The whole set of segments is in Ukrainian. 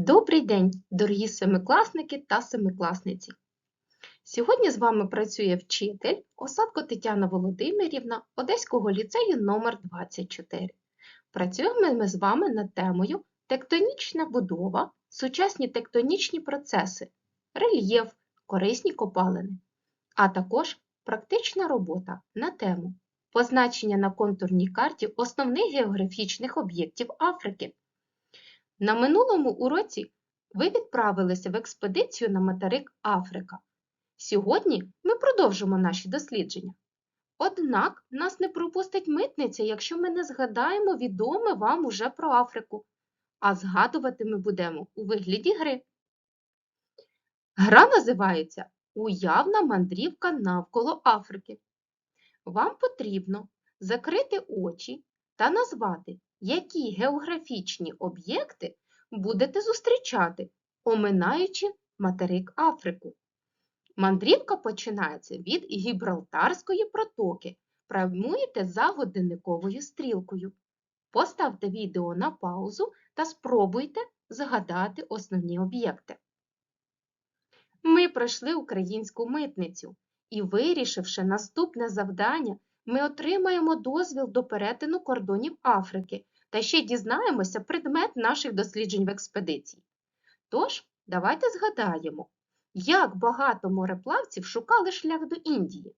Добрий день, дорогі семикласники та семикласниці! Сьогодні з вами працює вчитель Осадко Тетяна Володимирівна Одеського ліцею номер 24 Працюємо ми з вами над темою Тектонічна будова, сучасні тектонічні процеси, рельєф, корисні копалини, а також практична робота на тему Позначення на контурній карті основних географічних об'єктів Африки. На минулому уроці ви відправилися в експедицію на материк Африка. Сьогодні ми продовжимо наші дослідження. Однак нас не пропустить митниця, якщо ми не згадаємо відоме вам уже про Африку, а згадувати ми будемо у вигляді гри. Гра називається Уявна мандрівка навколо Африки. Вам потрібно закрити очі та назвати, які географічні об'єкти будете зустрічати, оминаючи материк Африку. Мандрівка починається від Гібралтарської протоки. Прямуєте за годинниковою стрілкою. Поставте відео на паузу та спробуйте згадати основні об'єкти. Ми пройшли українську митницю і, вирішивши наступне завдання, ми отримаємо дозвіл до перетину кордонів Африки та ще дізнаємося предмет наших досліджень в експедиції. Тож, давайте згадаємо, як багато мореплавців шукали шлях до Індії.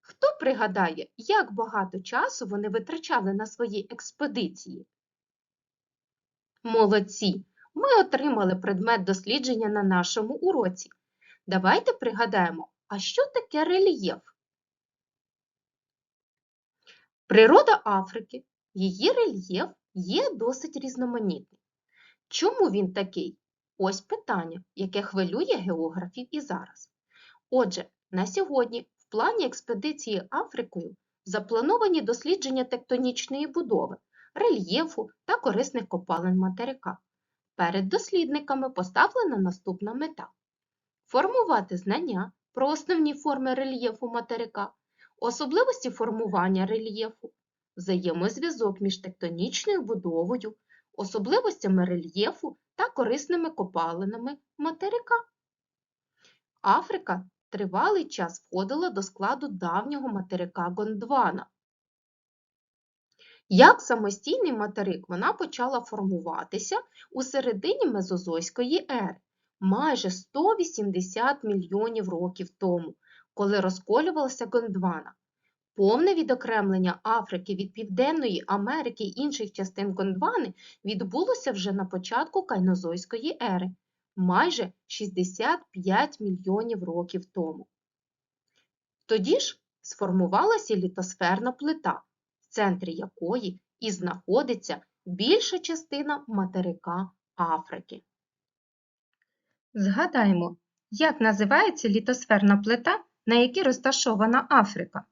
Хто пригадає, як багато часу вони витрачали на свої експедиції? Молодці! Ми отримали предмет дослідження на нашому уроці. Давайте пригадаємо, а що таке рельєф? Природа Африки, її рельєф є досить різноманітний. Чому він такий? Ось питання, яке хвилює географів і зараз. Отже, на сьогодні в плані експедиції Африкою заплановані дослідження тектонічної будови, рельєфу та корисних копалин материка. Перед дослідниками поставлена наступна мета формувати знання про основні форми рельєфу материка, особливості формування рельєфу, взаємозв'язок між тектонічною будовою, особливостями рельєфу та корисними копалинами материка. Африка тривалий час входила до складу давнього материка Гондвана. Як самостійний материк вона почала формуватися у середині Мезозойської ери, майже 180 мільйонів років тому, коли розколювалася Гондвана. Повне відокремлення Африки від Південної Америки й інших частин Гондвани відбулося вже на початку Кайнозойської ери, майже 65 мільйонів років тому. Тоді ж сформувалася літосферна плита, в центрі якої і знаходиться більша частина материка Африки. Згадаємо, як називається літосферна плита, на якій розташована Африка.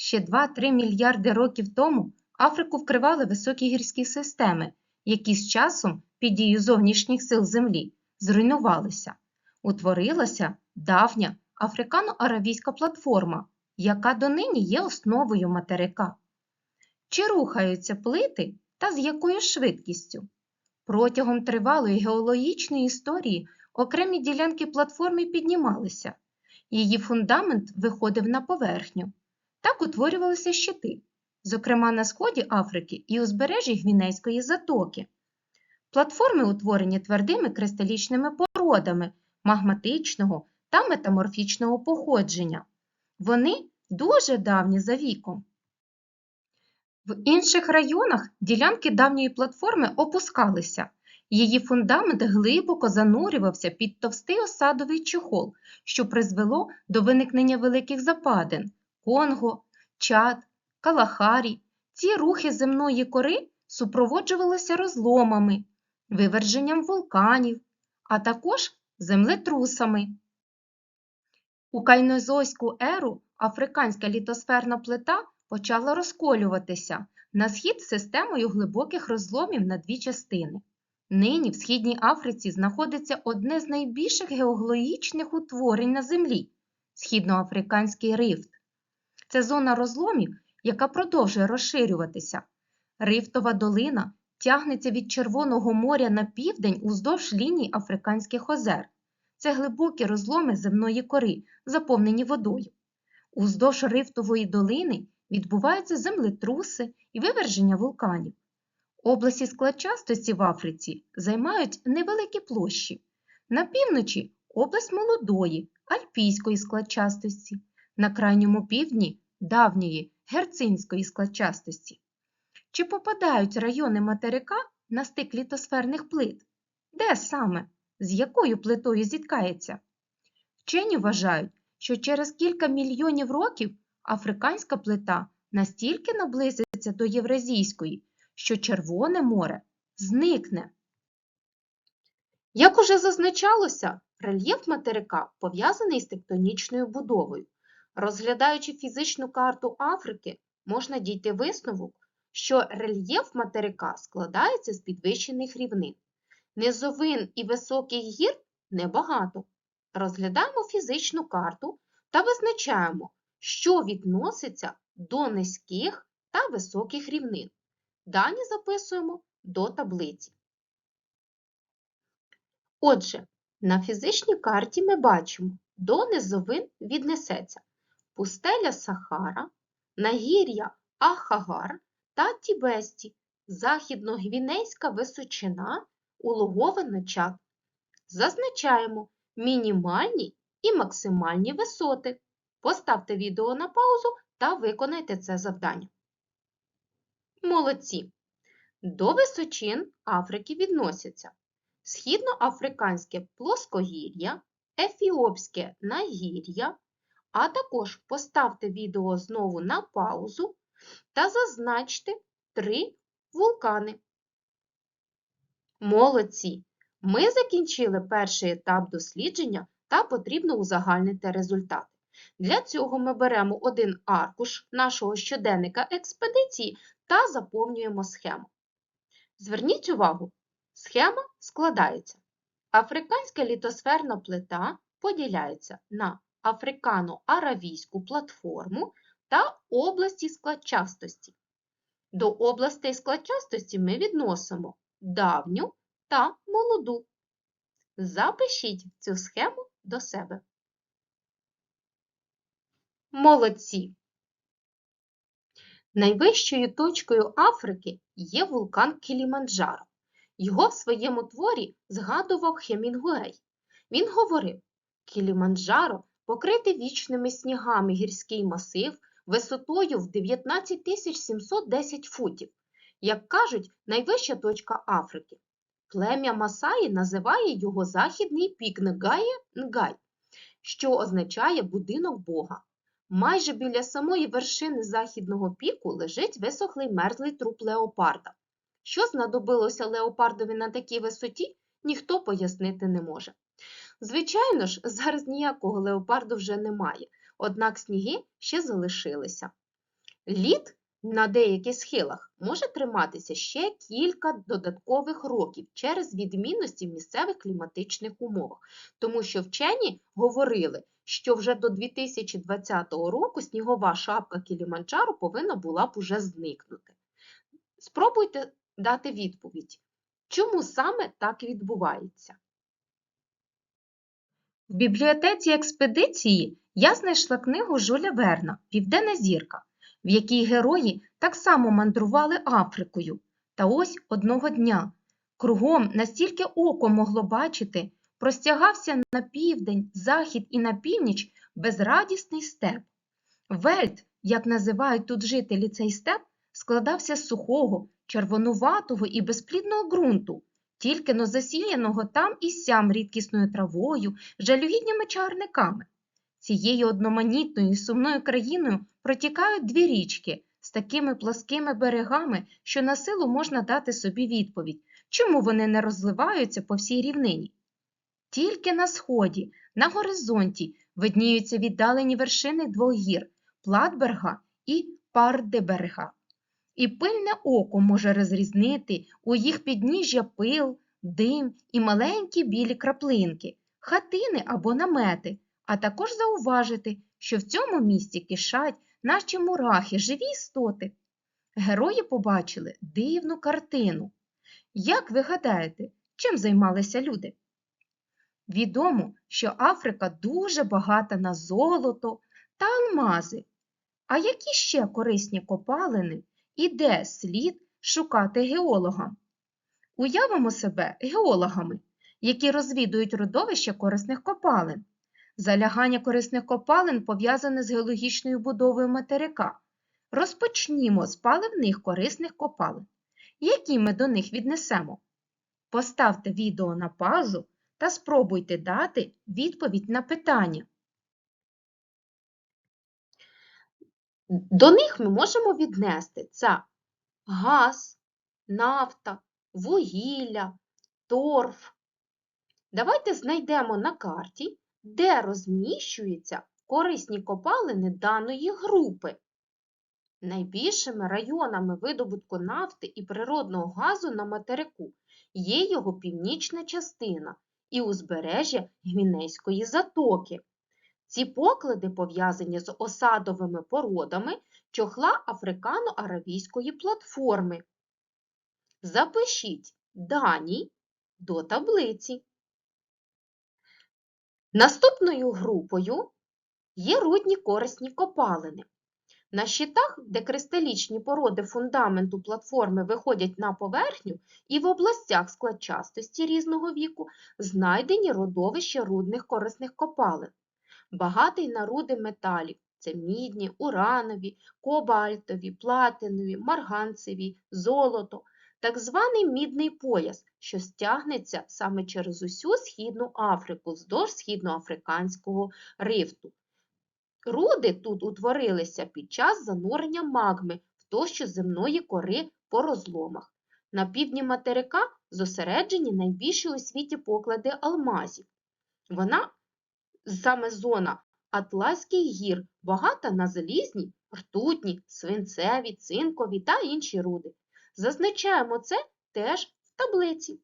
Ще 2-3 мільярди років тому Африку вкривали високі гірські системи, які з часом під дією зовнішніх сил Землі зруйнувалися. Утворилася давня африкано-аравійська платформа, яка донині є основою материка. Чи рухаються плити та з якою швидкістю? Протягом тривалої геологічної історії окремі ділянки платформи піднімалися, її фундамент виходив на поверхню. Так утворювалися щити, зокрема на сході Африки і узбережжі Гвінейської затоки. Платформи утворені твердими кристалічними породами магматичного та метаморфічного походження. Вони дуже давні за віком. В інших районах ділянки давньої платформи опускалися. Її фундамент глибоко занурювався під товстий осадовий чохол, що призвело до виникнення великих западин. Конго, Чад, Калахарі. Ці рухи земної кори супроводжувалися розломами, виверженням вулканів, а також землетрусами. У кайнозойську еру африканська літосферна плита почала розколюватися на схід системою глибоких розломів на дві частини. Нині в Східній Африці знаходиться одне з найбільших геологічних утворень на Землі східноафриканський рифт. Це зона розломів, яка продовжує розширюватися. Рифтова долина тягнеться від Червоного моря на південь уздовж ліній Африканських озер. Це глибокі розломи земної кори, заповнені водою. Уздовж рифтової долини відбуваються землетруси і виверження вулканів. Області складчастості в Африці займають невеликі площі. На півночі область молодої, альпійської складчастості, на крайньому півдні давньої герцинської складчастості. Чи попадають райони материка на стик літосферних плит? Де саме? З якою плитою зіткається? Вчені вважають, що через кілька мільйонів років африканська плита настільки наблизиться до Євразійської, що Червоне море зникне. Як уже зазначалося, рельєф материка пов'язаний з тектонічною будовою. Розглядаючи фізичну карту Африки, можна дійти висновок, що рельєф материка складається з підвищених рівнин. Низовин і високих гір небагато. Розглядаємо фізичну карту та визначаємо, що відноситься до низьких та високих рівнин. Дані записуємо до таблиці. Отже, на фізичній карті ми бачимо, до низовин віднесеться пустеля Сахара, нагір'я Ахагар та Тібесті, західно-гвінейська височина, улогове чад. Зазначаємо мінімальні і максимальні висоти. Поставте відео на паузу та виконайте це завдання. Молодці! До височин Африки відносяться східноафриканське плоскогір'я, ефіопське нагір'я, а також поставте відео знову на паузу та зазначте три вулкани. Молодці! Ми закінчили перший етап дослідження та потрібно узагальнити результати. Для цього ми беремо один аркуш нашого щоденника експедиції та заповнюємо схему. Зверніть увагу, схема складається. Африканська літосферна плита поділяється на африкано-аравійську платформу та області складчастості. До областей складчастості ми відносимо давню та молоду. Запишіть цю схему до себе. Молодці! Найвищою точкою Африки є вулкан Кіліманджаро. Його в своєму творі згадував Хемінгуей. Він говорив, Кіліманджаро покритий вічними снігами гірський масив висотою в 19 710 футів. Як кажуть, найвища точка Африки. Плем'я Масаї називає його західний пік Нгає Нгай, що означає будинок Бога. Майже біля самої вершини західного піку лежить висохлий мерзлий труп леопарда. Що знадобилося леопардові на такій висоті, ніхто пояснити не може. Звичайно ж, зараз ніякого леопарду вже немає, однак сніги ще залишилися. Лід на деяких схилах може триматися ще кілька додаткових років через відмінності в місцевих кліматичних умовах, тому що вчені говорили, що вже до 2020 року снігова шапка Кіліманджаро повинна була б уже зникнути. Спробуйте дати відповідь, чому саме так відбувається. В бібліотеці експедиції я знайшла книгу Жуля Верна Південна зірка, в якій герої так само мандрували Африкою. Та ось одного дня кругом настільки око могло бачити, простягався на південь, захід і на північ безрадісний степ. Вельт, як називають тут жителі цей степ, складався з сухого, червонуватого і безплідного ґрунту, тільки но засіяного там і сям рідкісною травою, жалюгідніми чагарниками. Цією одноманітною і сумною країною протікають дві річки з такими плоскими берегами, що на силу можна дати собі відповідь, чому вони не розливаються по всій рівнині. Тільки на сході, на горизонті, видніються віддалені вершини двох гір Платберга і Пардеберга. І пильне око може розрізнити у їх підніжжя пил, дим і маленькі білі краплинки, хатини або намети, а також зауважити, що в цьому місці кишать наші мурахи, живі істоти. Герої побачили дивну картину. Як ви гадаєте, чим займалися люди? Відомо, що Африка дуже багата на золото та алмази. А які ще корисні копалини і де слід шукати геологам? Уявимо себе геологами, які розвідують родовище корисних копалин. Залягання корисних копалин пов'язане з геологічною будовою материка. Розпочнімо з паливних корисних копалин. Які ми до них віднесемо? Поставте відео на паузу та спробуйте дати відповідь на питання. До них ми можемо віднести це газ, нафта, вугілля, торф. Давайте знайдемо на карті, де розміщуються корисні копалини даної групи. Найбільшими районами видобутку нафти і природного газу на материку є його північна частина і узбережжя Гвінейської затоки. Ці поклади пов'язані з осадовими породами чохла африкано-аравійської платформи. Запишіть дані до таблиці. Наступною групою є рудні корисні копалини. На щитах, де кристалічні породи фундаменту платформи виходять на поверхню і в областях складчастості різного віку, знайдені родовища рудних корисних копалин. Багатий на руди металів це мідні, уранові, кобальтові, платинові, марганцеві, золото, так званий мідний пояс, що стягнеться саме через усю Східну Африку вздовж східноафриканського рифту. Руди тут утворилися під час занурення магми в товщу земної кори по розломах. На півдні материка зосереджені найбільші у світі поклади алмазів. Вона, саме зона Атласських гір, багата на залізні, ртутні, свинцеві, цинкові та інші руди. Зазначаємо це теж в таблиці.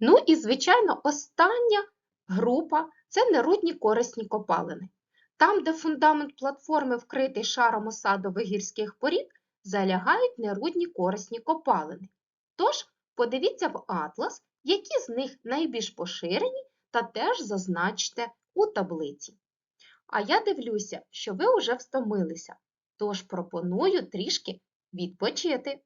Ну і, звичайно, остання група це нерудні корисні копалини. Там, де фундамент платформи вкритий шаром осадових гірських порід, залягають нерудні корисні копалини. Тож, подивіться в атлас, які з них найбільш поширені, та теж зазначте у таблиці. А я дивлюся, що ви вже встомилися, тож пропоную трішки відпочити.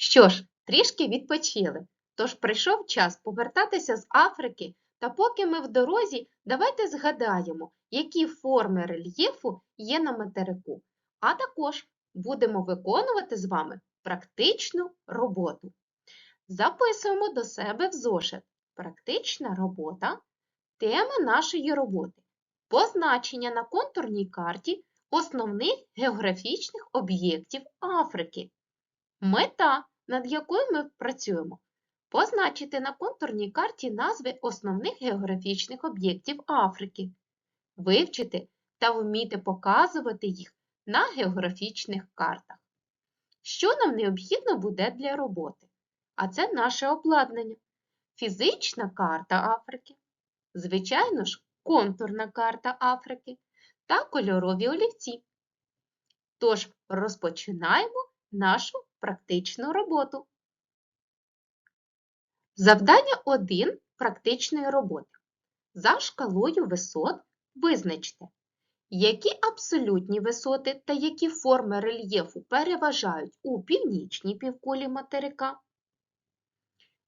Що ж, трішки відпочили, тож прийшов час повертатися з Африки, та поки ми в дорозі, давайте згадаємо, які форми рельєфу є на материку, а також будемо виконувати з вами практичну роботу. Записуємо до себе в зошит. Практична робота, тема нашої роботи, позначення на контурній карті основних географічних об'єктів Африки. Мета, над якою ми працюємо, позначити на контурній карті назви основних географічних об'єктів Африки, вивчити та вміти показувати їх на географічних картах. Що нам необхідно буде для роботи? А це наше обладнання. фізична карта Африки, звичайно ж, контурна карта Африки та кольорові олівці. Тож розпочинаємо нашу практичну роботу. Завдання 1 практичної роботи. За шкалою висот визначте, які абсолютні висоти та які форми рельєфу переважають у північній півкулі материка,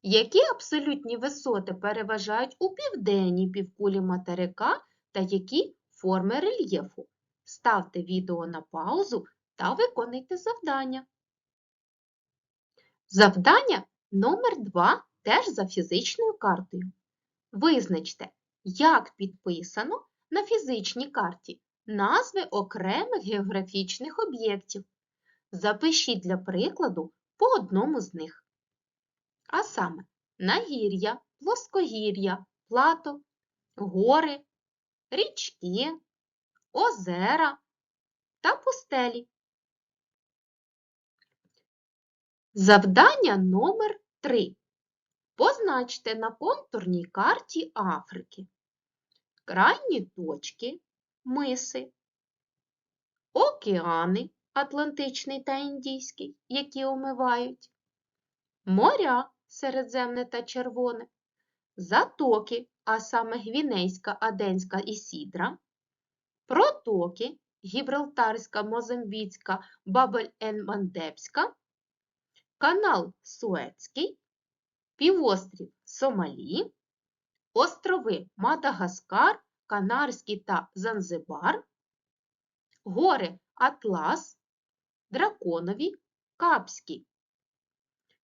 які абсолютні висоти переважають у південній півкулі материка та які форми рельєфу. Ставте відео на паузу та виконуйте завдання. Завдання номер 2 теж за фізичною картою. Визначте, як підписано на фізичній карті назви окремих географічних об'єктів. Запишіть для прикладу по одному з них. А саме нагір'я, плоскогір'я, плато, гори, річки, озера та пустелі. Завдання номер 3. Позначте на контурній карті Африки крайні точки, миси, океани Атлантичний та Індійський, які омивають, моря Середземне та Червоне, затоки, а саме Гвінейська, Аденська і Сідра, протоки Гібралтарська, Мозамбіцька, Бабель-ен-Мандебська, канал Суецький, півострів Сомалі, острови Мадагаскар, Канарський та Занзибар, гори Атлас, Драконові, Капські,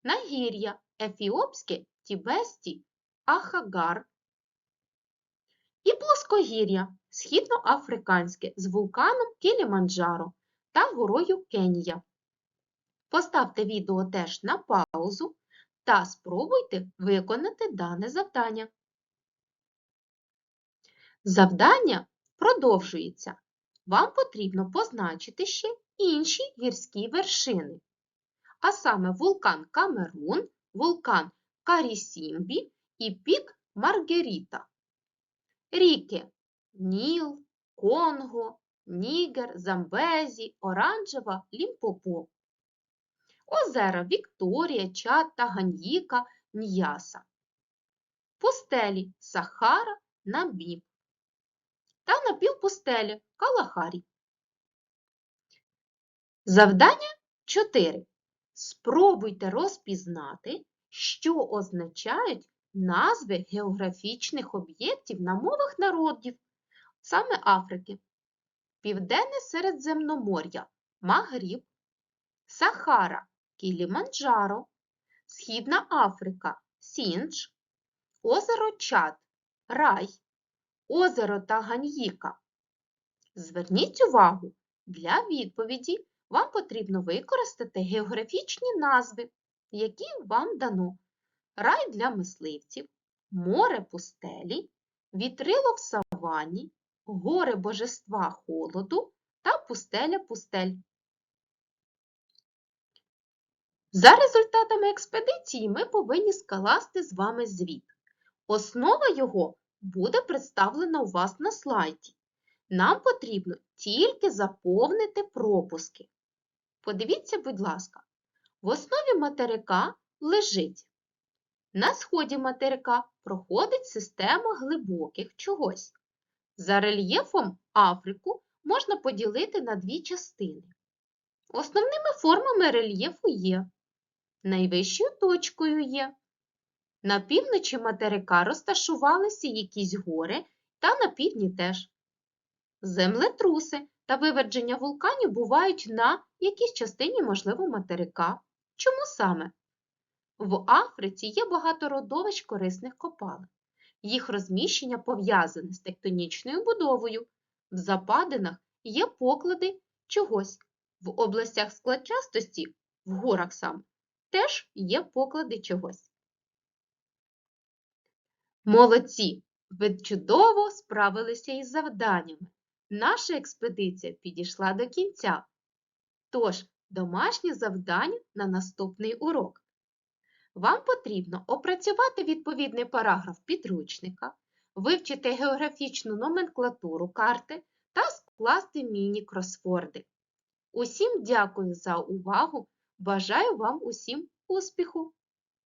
нагір'я Ефіопське, Тібесті, Ахагар і плоскогір'я Східноафриканське з вулканом Кіліманджаро та горою Кенія. Поставте відео теж на паузу та спробуйте виконати дане завдання. Завдання продовжується. Вам потрібно позначити ще інші гірські вершини, а саме вулкан Камерун, вулкан Карісімбі і пік Маргеріта. Ріки Ніл, Конго, Нігер, Замбезі, Оранжева, Лімпопо. Озера Вікторія, Чад, Таганьїка, Ньяса. Пустелі Сахара, Наміб та напівпустелі Калахарі. Завдання 4. Спробуйте розпізнати, що означають назви географічних об'єктів на мовах народів, саме Африки. Південне Середземномор'я Магріб, Сахара Кіліманджаро, Східна Африка Сіндж, озеро Чад Рай, озеро Таганьїка. Зверніть увагу, для відповіді вам потрібно використати географічні назви, які вам дано. Рай для мисливців, море пустелі, вітрило в савані, гори божества холоду та пустеля пустель. За результатами експедиції ми повинні скласти з вами звіт. Основа його буде представлена у вас на слайді. Нам потрібно тільки заповнити пропуски. Подивіться, будь ласка, в основі материка лежить. На сході материка проходить система глибоких чогось. За рельєфом Африку можна поділити на дві частини. Основними формами рельєфу є найвищою точкою є. На півночі материка розташувалися якісь гори та на півдні теж. Землетруси та виверження вулканів бувають на якійсь частині, можливо, материка. Чому саме? В Африці є багато родовищ корисних копалин. Їх розміщення пов'язане з тектонічною будовою. В западинах є поклади чогось. В областях складчастості, в горах сам, теж є поклади чогось. Молодці! Ви чудово справилися із завданнями. Наша експедиція підійшла до кінця. Тож, домашнє завдання на наступний урок. Вам потрібно опрацювати відповідний параграф підручника, вивчити географічну номенклатуру карти та скласти міні-кросворди. Усім дякую за увагу! Бажаю вам усім успіху!